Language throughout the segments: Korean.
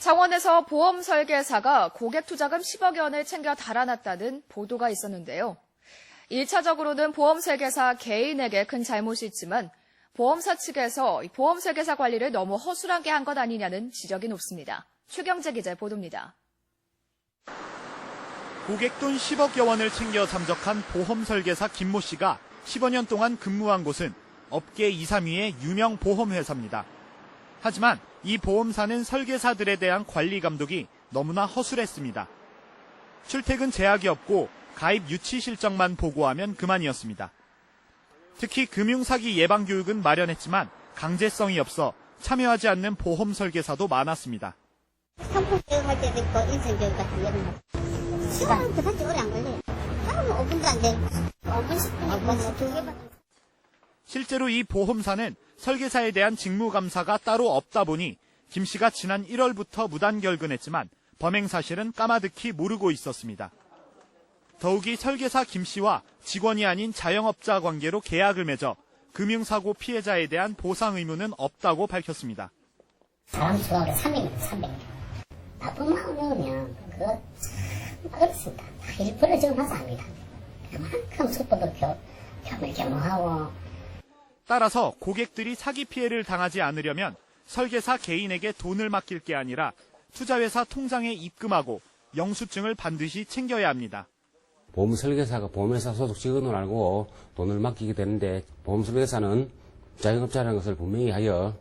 창원에서 보험 설계사가 고객 투자금 10억여 원을 챙겨 달아났다는 보도가 있었는데요. 1차적으로는 보험 설계사 개인에게 큰 잘못이 있지만 보험사 측에서 보험 설계사 관리를 너무 허술하게 한 것 아니냐는 지적이 높습니다. 최경재 기자의 보도입니다. 고객 돈 10억여 원을 챙겨 잠적한 보험 설계사 김모 씨가 15년 동안 근무한 곳은 업계 2, 3위의 유명 보험회사입니다. 하지만 이 보험사는 설계사들에 대한 관리 감독이 너무나 허술했습니다. 출퇴근 제약이 없고 가입 유치 실적만 보고하면 그만이었습니다. 특히 금융사기 예방 교육은 마련했지만 강제성이 없어 참여하지 않는 보험 설계사도 많았습니다. 교육 같은 시간은 그다지 오래 안 걸려요. 하루는 5분도 안 돼. 5분, 10분, 5분, 두 개밖에. 실제로 이 보험사는 설계사에 대한 직무감사가 따로 없다 보니 김 씨가 지난 1월부터 무단 결근했지만 범행 사실은 까마득히 모르고 있었습니다. 더욱이 설계사 김 씨와 직원이 아닌 자영업자 관계로 계약을 맺어 금융사고 피해자에 대한 보상 의무는 없다고 밝혔습니다. 사람 수가 300명, 300명. 나쁜 마음이면 그거 참 어렵습니다. 다 일부러 지금 해서 합니다. 그만큼 속도도 겨, 겸을 겸허하고 따라서 고객들이 사기 피해를 당하지 않으려면 설계사 개인에게 돈을 맡길 게 아니라 투자회사 통장에 입금하고 영수증을 반드시 챙겨야 합니다. 보험 설계사가 보험회사 소속 직원을 알고 돈을 맡기게 되는데 보험 설계사는 자영업자라는 것을 분명히 하여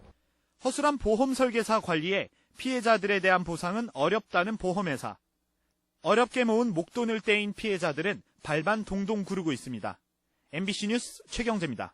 허술한 보험 설계사 관리에 피해자들에 대한 보상은 어렵다는 보험회사. 어렵게 모은 목돈을 떼인 피해자들은 발반 동동 구르고 있습니다. MBC 뉴스 최경재입니다.